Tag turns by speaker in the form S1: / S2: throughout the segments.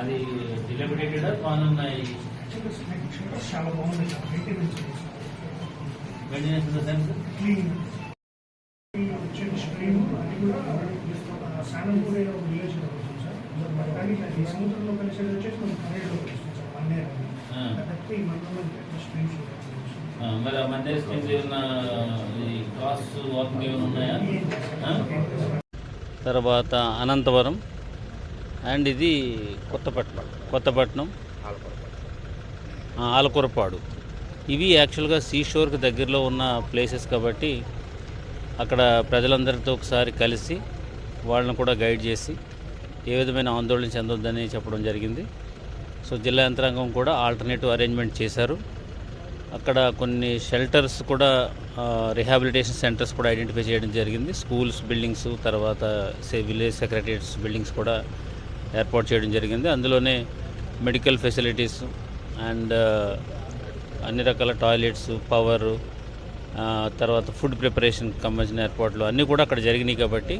S1: అది డిలబిటేటెడ్ కాన్ ఉన్నాయి
S2: షెల్టర్స్ చాలా బాగుంది. క్లీన్ స్ట్రీమ్ అది కూడా సానంపూర్ విలేజ్ మరి ఈ సముద్రంలో వచ్చేసి సార్
S1: ఆ.
S2: తప్పితే ఈ మండలం స్ట్రీమ్స్
S1: మరి ఆ మండే స్కీమ్స్ ఏమన్నా ఈ క్రాస్ వాకింగ్ ఏమైనా ఉన్నాయా? తర్వాత అనంతవరం. అండ్ ఇది కొత్తపట్నం కొత్తపట్నం ఆలకూరపాడు. ఇవి యాక్చువల్గా సీ షోర్కి దగ్గరలో ఉన్న ప్లేసెస్ కాబట్టి అక్కడ ప్రజలందరితో ఒకసారి కలిసి వాళ్ళని కూడా గైడ్ చేసి ఏ విధమైన ఆందోళన చెందొద్దని చెప్పడం జరిగింది. సో జిల్లా యంత్రాంగం కూడా ఆల్టర్నేటివ్ అరేంజ్మెంట్ చేశారు. అక్కడ కొన్ని షెల్టర్స్ కూడా రిహాబిలిటేషన్ సెంటర్స్ కూడా ఐడెంటిఫై చేయడం జరిగింది. స్కూల్స్ బిల్డింగ్స్ తర్వాత సే విలేజ్ సెక్రటరియట్స్ బిల్డింగ్స్ కూడా ఏర్పాటు చేయడం జరిగింది. అందులోనే మెడికల్ ఫెసిలిటీస్ అండ్ అన్ని రకాల టాయిలెట్స్ పవర్ తర్వాత ఫుడ్ ప్రిపరేషన్ సంబంధించిన ఏర్పాట్లు అన్నీ కూడా అక్కడ జరిగినాయి కాబట్టి.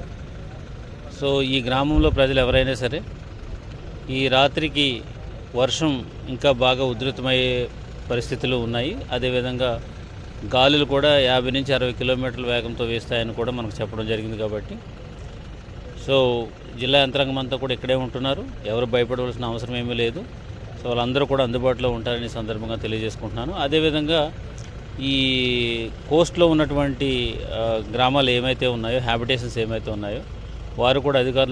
S1: సో ఈ గ్రామంలో ప్రజలు ఎవరైనా సరే ఈ రాత్రికి వర్షం ఇంకా బాగా ఉధృతమయ్యే పరిస్థితులు ఉన్నాయి. అదేవిధంగా గాలులు కూడా యాభై నుంచి అరవై కిలోమీటర్ల వేగంతో వేస్తాయని కూడా మనకు చెప్పడం జరిగింది కాబట్టి. సో జిల్లా యంత్రాంగం అంతా కూడా ఇక్కడే ఉంటున్నారు. ఎవరు భయపడవలసిన అవసరం ఏమీ లేదు. సో వాళ్ళందరూ కూడా అందుబాటులో ఉంటారని సందర్భంగా తెలియజేసుకుంటున్నాను. అదేవిధంగా ఈ కోస్ట్లో ఉన్నటువంటి గ్రామాలు ఏమైతే ఉన్నాయో హ్యాబిటేషన్స్ ఏమైతే ఉన్నాయో వారు కూడా అధికారులు